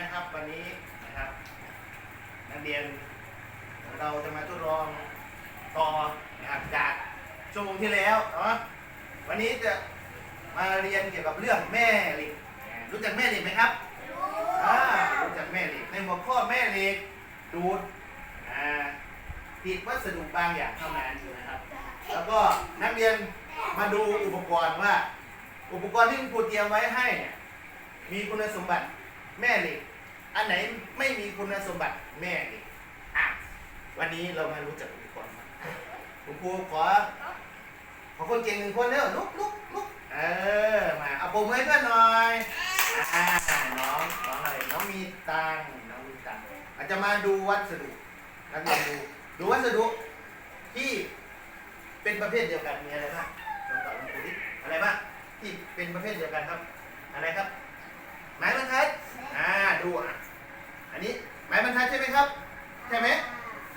นะครับวันนี้นะครับ นักเรียนของเราจะมาทดลองต่อนะครับจากชั่วโมงที่แล้วเนาะวันนี้จะมาเรียนเกี่ยวกับเรื่องแม่เหล็กรู้จักแม่เหล็กไหมครับอ่ารู้จักแม่เหล็กในหัวข้อแม่เหล็กดูดอ่าผิดวัสดุบางอย่างเท่านั้นนะครับ แล้วก็นักเรียนมาดูอุปกรณ์ว่า อุปกรณ์ที่คุณครูเตรียมไว้ให้เนี่ยมีคุณสมบัติแม่เหล็ก อันไหนไม่มีคุณสมบัติแม่เหล็กอะวันนี้เรามารู้จักอุปกรณ์กันคุณครูขอ ขอคนเก่งหนึ่งคนเร็วลุกลุกลุกเออมาเอาปมให้เพื่อนหน่อยอ่าน้องน้องอะไรน้องมีตังน้องมีตังอาจจะมาดูวัสดุนักเรียนดูดูวัสดุที่เป็นประเภทเดียวกันมีอะไรบ้างลองตอบคุณครูดิอะไรบ้างที่เป็นประเภทเดียวกันครับ อะไรครับไม้บรรทัดอ่าดูอะ อันนี้ไม้บรรทัดใช่ไหมครับ ใช่ไหม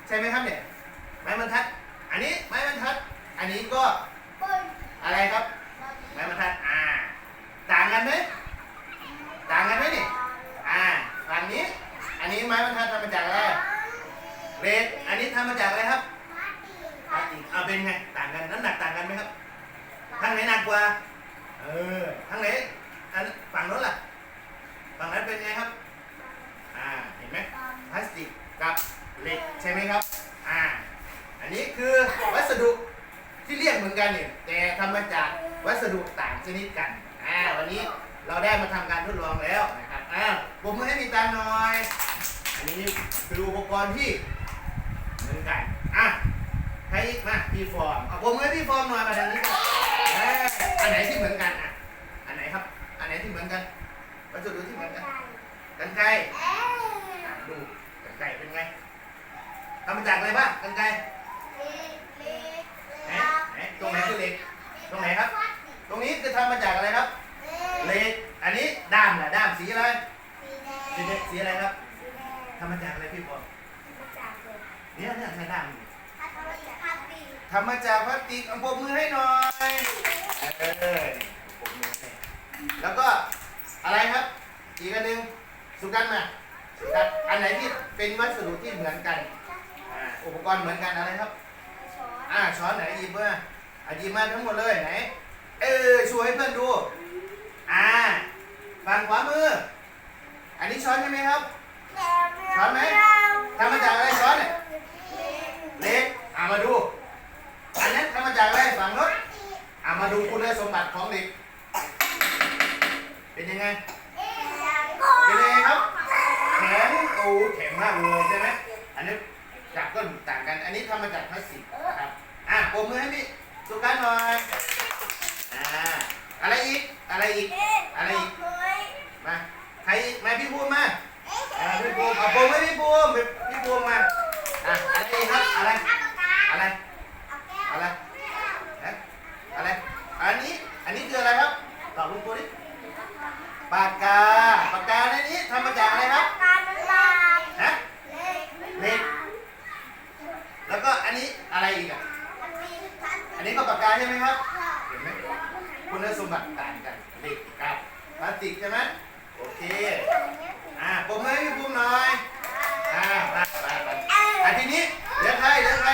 ใช่ไหมครับเนี่ยไม้บรรทัด อันนี้ไม้บรรทัด อันนี้ก็อะไรครับ ไม้บรรทัดอ่าต่างกันไหมต่างกันไหมนี่อ่าฝั่งนี้ อันนี้ไม้บรรทัดทำมาจากอะไรเรดอันนี้ทำมาจากอะไรครับพลาสติกเอาเป็นไงต่างกันน้ำหนักต่างกันไหมครับทางไหนหนักกว่าเออทางไหนอันฝั่งโน้นล่ะฝั่งนั้นเป็นไงครับ อ่า เห็นไหมพลาส ติกกับเหล็กใช่ไหมครับอ่าอันนี้คือวัสดุที่เรียกเหมือนกันเนี่ยแต่ทำมาจากวัสดุต่างชนิดกันอ่าวันนี้เราได้มาทำการทดลองแล้วนะครับอ่าผมมือให้มีตาหน่อย อันนี้คืออุปกรณ์ที่เหมือนกันอะใครอีกมาพี่ฟอร์มเอาผมมือให้พี่ฟอร์มหน่อยมาทางนี้ก่อนเอ้ยอันไหนที่เหมือนกันอะอันไหนครับ อันไหนที่เหมือนกันวัสดุที่เหมือนกันกันไกรอะดูกัน ไกรเป็นไงทำมาจากอะไรบ้างกันไกรไหนไหนตรงไหนคือเหล็ก ตรงไหนครับ ตรงนี้จะทำมาจากอะไรครับ เหล็ก อันนี้ด้ามแหละด้ามสีอะไร สีแดงสีอะไรครับทำมาจากอะไรพี่บอลเนี่ยเนี่ยใช้ด้ามนี่ทำมาจากพลาสติกเอาปมมือให้หน่อย เออนี่ปมมือให้แล้วก็อะไรครับ อีกอันหนึ่งสุกันมา สุกันอันไหนที่เป็นวัสดุที่เหมือนกันอ่าอุปกรณ์เหมือนกันอะไรครับอ่าช้อนไหนหยิบมาอะหยิบมาทั้งหมดเลยไหน เออช่วยให้เพื่อนดู อ่าฝั่งขวามือ อันนี้ช้อนใช่ไหมครับ ช้อนไหมทำมาจากอะไรช้อนเนี่ยเล็กอ่ามาดู อันนั้นทำมาจากอะไรฝั่งรถอ่ามาดูคุณสมบัติของเด็ก เป็นยังไง เป็นยังไงครับแข็ง โอ้แข็งมากเลยใช่ไหมอันนี้จากก็ต่างกัน อันนี้ทำมาจากพลาสติกนะครับอะปมมือให้พี่สุกันหน่อยอ่าอะไรอีกอะไรอีกอะไรอีกมาใครอีกมาพี่ภูมิมาอ่าพี่ภูมิเอาปมให้พี่ภูมิพี่ภูมิมาอะอะไรอีกครับอะไรอะไรอะไรฮะอะไรอันนี้อันนี้คืออะไรครับตอบคุณครูดิปากกาปากกาในนี้ทำมาจากอะไรครับ ฮะ เหล็ก แล้วก็ อันนี้อะไรอีกอะ อันนี้ก็ปากกาใช่ไหมครับ เห็นไหมคุณสมบัติต่างกันเหล็กกับพลาสติกใช่ไหมโอเค อ่าผมให้พี่ภูมิหน่อย อ่าไปไปไปอะทีนี้เหลือใครเหลือใคร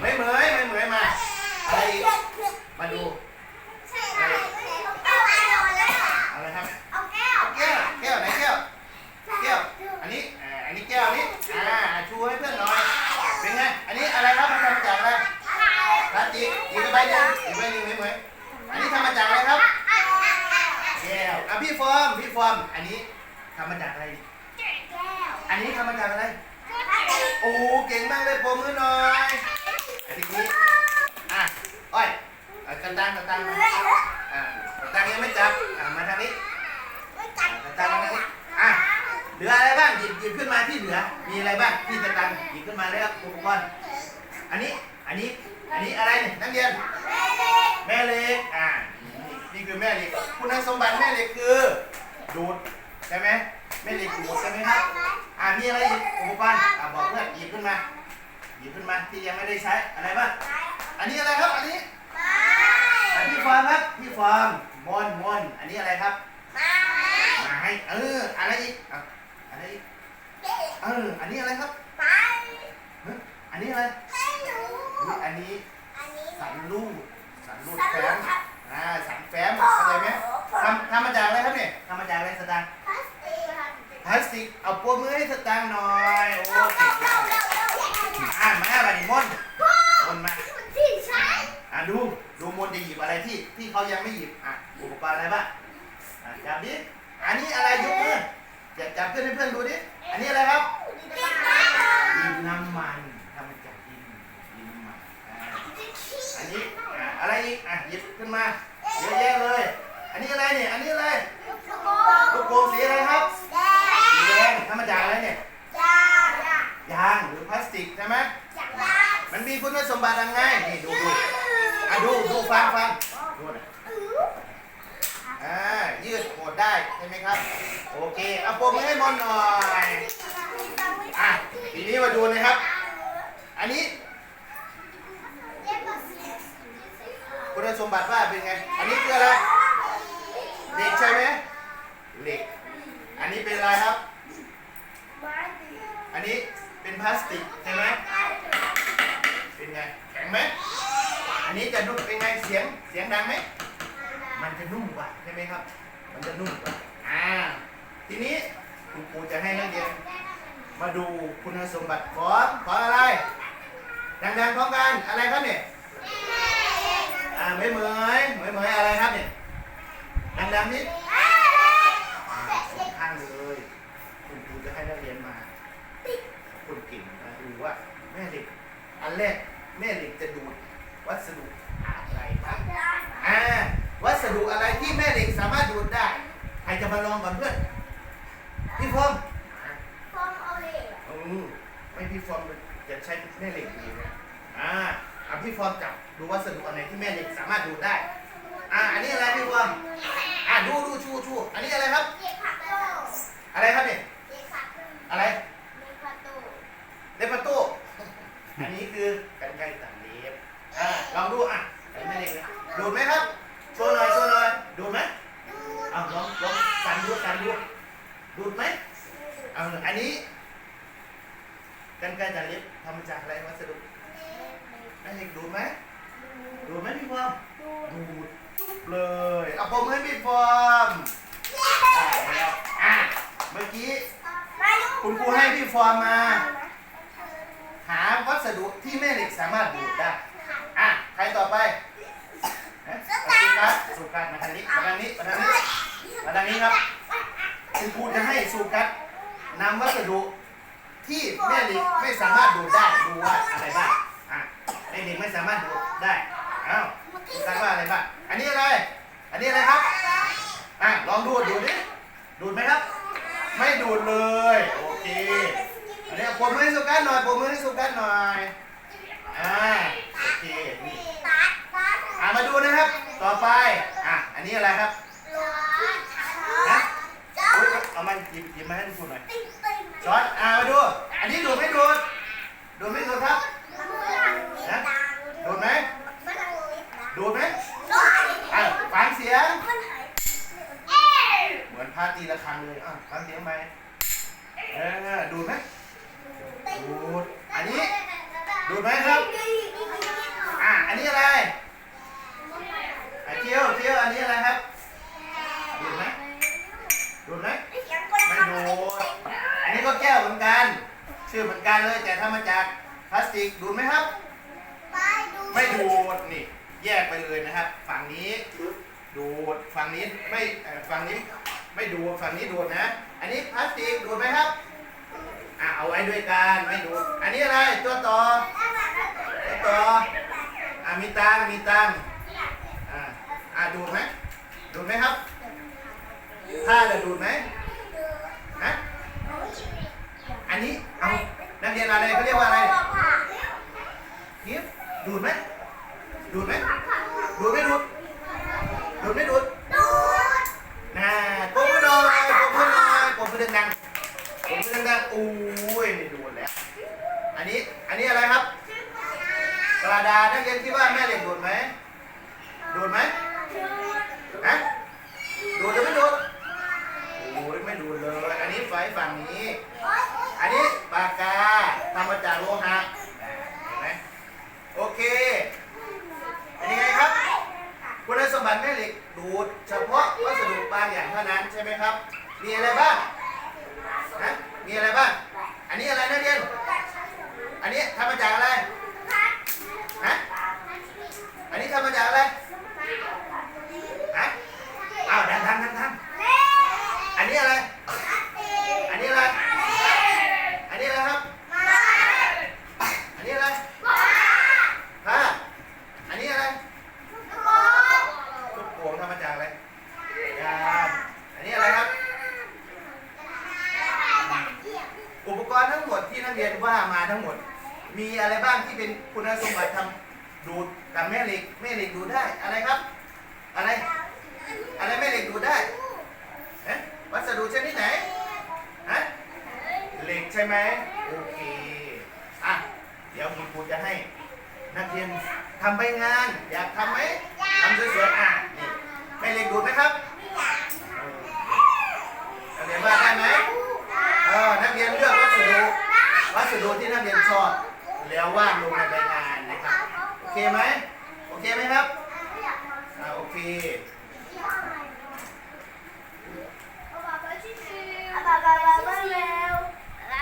ไม่เหมยไม่เหมยมาอะไรอีกมาดู อะไรครับ แก้ว แก้วไหนแก้ว แก้ว อันนี้อ่าอันนี้แก้วนี้ อ่า ชูให้เพื่อนหน่อย เป็นไง อันนี้อะไรครับมันทำมาจากอะไรพลาสติกอีกใบหนึงอีกใบหนึงไม่เหมยอันนี้ทำมาจากอะไรครับ แก้ว อะพี่ฟอร์ม พี่ฟอร์ม อันนี้ทำมาจากอะไร อันนี้ทำมาจากอะไร โอ้โหเก่งมากเลยโปรมือหน่อยอันนี้อะอ้อยกันตังกันตังมาอะกันตังยังไม่จับอะมาทางนี้กันตังมาทางนี้อะเหลืออะไรบ้างหยิบหยิบขึ้นมาที่เหลือ มีอะไรบ้างที่จะตังหยิบขึ้นมาเลยครับอุปกรณ์อันนี้อันนี้อันนี้อะไรเนี่ยนักเรียนแม่เล็กอ่านี่นี่คือแม่เล็กคุณสมบัติแม่เล็กคือดูดใช่ไหมแม่เล็กดูดใช่ไหมครับ อ่ามีอะไรอีกอุปกรณ์อ่าบอกเพื่อนหยิบขึ้นมาหยิบขึ้นมาที่ยังไม่ได้ใช้อะไรบ้างอันนี้อะไรครับ อันนี้อันพี่ฟอร์มครับพี่ฟอร์มมอนมอนอันนี้อะไรครับมาให้เอออะไรอีกอะอะไรอีกเอออันนี้อะไรครับเฮ้ยอันนี้อะไรอุ๊ยอันนี้สันลูกสันลูกแฟ้มอ่าสันแฟ้มเข้าใจไหมทำทำมาจากอะไรครับเนี่ยทำมาจากอะไรสตางค์ พลาสติกเอาปวมือให้สตางค์หน่อยโอ้เก่งมากเลยอ่ามาบัดนี้มอนมอนมาอะดูดูมนต์จะหยิบอะไรที่ที่เขายังไม่หยิบอะอุปกรณ์อะไรบ้างอะจับดิอันนี้อะไรยกมือจับจับเพื่อนให้เพื่อนดูดิอันนี้อะไรครับดินน้ำมันทำมาจากดินดินน้ำมันอ่าอันนี้อะอะไรอีกอะหยิบขึ้นมาเยอะแยะเลย อันนี้อะไรเนี่ยอันนี้อะไรลูกโป่งสีอะไรครับสี แดงทำมาจากอะไรเนี่ยยางหรือพลาสติกใช่ไหมมันมีคุณสมบัติยังไงนี่ดูดูอะดูดูฟังฟังดูนะอ่ายืดโหดได้ใช่ไหมครับ โอเคเอาโปรมือให้มอนหน่อยอะทีนี้มาดูนะครับ อันนี้คุณสมบัติว่าเป็นไง อันนี้คืออะไรเหล็กใช่ไหมเหล็ก อันนี้เป็นอะไรครับอั นี้เป็นพลาสติกใช่ไหมเป็นไงแข็งไหมอันนี้จะนุ่มเป็นไงเสียงเสียงดังไหมมันจะนุ่มกว่าใช่ไหมครับ มันจะนุ่มกว่าอ่าทีนี้คุณครูจะให้นักเรียนมาดูคุณสมบัติของของอะไรดังๆพร้อมกันอะไรครับเนี่ยอ่าเหมยเหมยเหมยเหมยอะไรครับเนี่ยดังๆนิดสองข้างเลย คุณครูจะให้นักเรียนมาคุณเก่งมาดูว่า แม่เหล็ก อันแรกแม่เหล็กจะดูดวัสดุอะไรบ้างอ่าวัสดุอะไรที่แม่เหล็กสามารถดูดได้ใครจะมาลองก่อนเพื่อนพี่ฟอมอืมไม่พี่ฟอมจะใช้แม่เหล็กดีนะอ่าเอาพี่ฟอมจับดูวัสดุอะไรที่แม่เหล็กสามารถดูดได้อ่าอันนี้อะไรพี่ฟอมอ่าดูดูชูชูอันนี้อะไรครับ อะไรครับเนี่ย อะไรเล็บประตู อันนี้คือกันไกรตัดเล็บ อ่า ลองดูอะอันนี้แม่เหล็กเลยดูดไหมครับ โชว์หน่อยโชว์หน่อยดูดไหมเอาลองลองกันดูกันดูดูดไหมเอาอันนี้ กันไกรตัดเล็บทำมาจากอะไรวัสดุแม่เหล็กดูไหมดูไหมพี่ฟอมดูดจุ๊บเลยเอาผมให้พี่ฟอมแล้วอะเมื่อกี้ คุณครูให้พี่ฟอมมา หาวัสดุที่แม่เหล็กสามารถดูดได้อะใครต่อไปสุกัสสุกัสมาทางนี้มาทางนี้มาทางนี้มาทางนี้ครับ คุณครูจะให้สุกัสนำวัสดุ ที่แม่เหล็กไม่สามารถดูดได้ดูว่าอะไรบ้างอะแม่เหล็กไม่สามารถดูดได้เอ้าสุกัสว่าอะไรบ้างอันนี้อะไรอันนี้อะไรครับอะลองดูดดูดิดูดไหมครับ ไม่ดูดเลยโอเคอันนี้ปมมือให้สุกัสหน่อยปมมือให้สุกัสหน่อยอ่าโอเคนี่อ่ามาดูนะครับ ต่อไปอะอันนี้อะไรครับนะอุ๊ยเอามาหยิบหยิบมาให้ทุกคนหน่อย ช้อนอ่ามาดู อันนี้ดูดไม่ดูดดูดไม่ดูดครับนะดูดไหมดูดไหมอะฟังเสียง เหมือนพาตีระฆังเลยอะฟังเสียงไปเออดูดไหมดูดอันนี้ ดูดไหมครับ อะอันนี้อะไรอะเที่ยวเที่ยวอันนี้อะไรครับ ดูดไหมดูดไหมไม่ดูด ก็แก้วเหมือนกัน ชื่อเหมือนกันเลยแต่ทำมาจากพลาสติกดูดไหมครับ ไม่ดูดนี่ แยกไปเลยนะครับ ฝั่งนี้ดูดฝั่งนี้ไม่เอ่อฝั่งนี้ไม่ดูดฝั่งนี้ดูดนะ อันนี้พลาสติกดูดไหมครับอะเอาไว้ด้วยกันไม่ดูดอันนี้อะไรตัวต่อตัวต่ออะมีตังค์มีตังค์อะอะดูดไหมดูดไหมครับผ้าจะดูดไหมฮะ อันนี้เอานักเรียนอะไรเขาเรียกว่าอะไรกิฟดูดไหมดูดไหมดูดไม่ดูดดูดไม่ดูดน่าปมมือหน่อยปมมือหน่อยปมมือดังๆปมมือดังๆอุ้ยดูดแล้ว อันนี้อันนี้อะไรครับ กระดาษนักเรียนที่ว่าแม่เหล็กดูดไหมดูดไหมฮะดูดหรือไม่ดูดโอ้ยไม่ดูดเลย อันนี้ไฟฝั่งนี้ อันนี้ปากกาทำมาจากโลหะ ทั้งหมด มีอะไรบ้างที่เป็นคุณสมบัติทำดูดกับแม่เหล็กแม่เหล็กดูดได้อะไรครับ อะไร อะไรแม่เหล็กดูดได้ฮะวัสดุชนิดไหนฮะเหล็กใช่ไหมโอเคอะเดี๋ยวคุณครูจะให้นักเรียนทำใบงาน อยากทำไหมทำสวยๆอะ